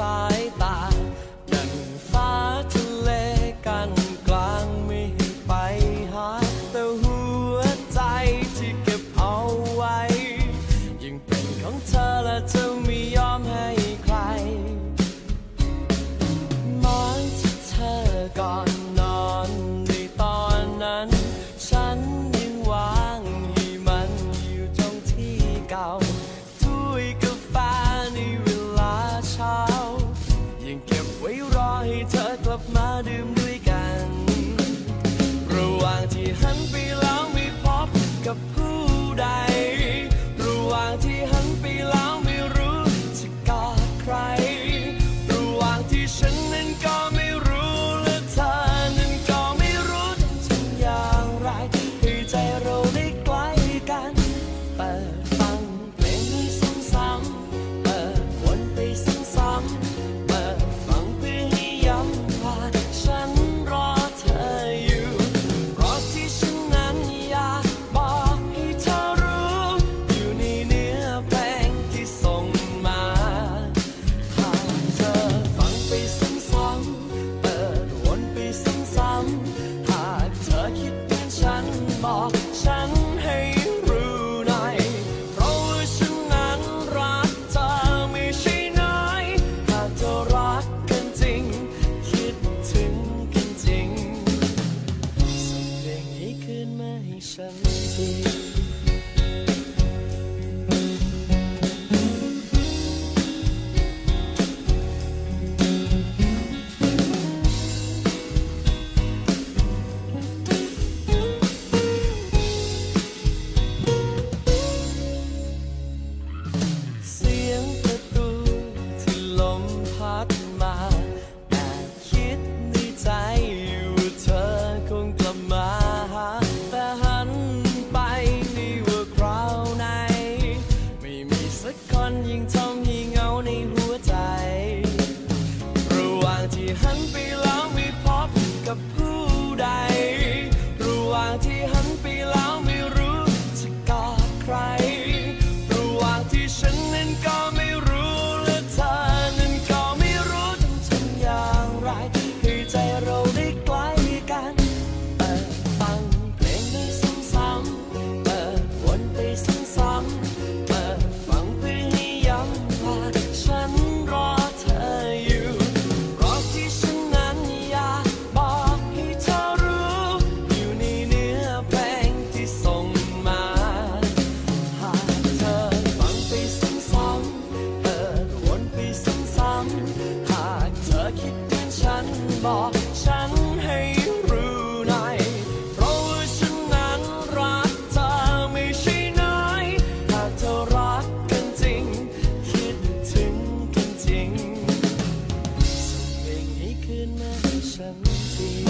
สายตาดังฟ้าทะเลกันกลางไม่ให้ไปหา แต่หัวใจที่เก็บเอาไว้ ยังเป็นของเธอและเธอไม่ยอมให้ใครมอที่เธอก่อนนอนในตอนนั้น ฉัน ยิ่งทำให้เหงาในหัวใจ ระหว่างที่หันไปแล้วไม่พบกับผู้ใด ระหว่างที่หันไปแล้วไม่รู้จะกอดใคร ระหว่างที่ฉันนั้นก็ไม่รู้และเธอนั้นก็ไม่รู้จะทำอย่างไรให้ใจเรา บอกฉันให้รู้หน่อยเพราะว่าฉันนั้นรักเธอไม่ใช่น้อยหากเธอรักกันจริง คิดถึงกันจริงส่งเพลงนี้คืนมาให้ฉันที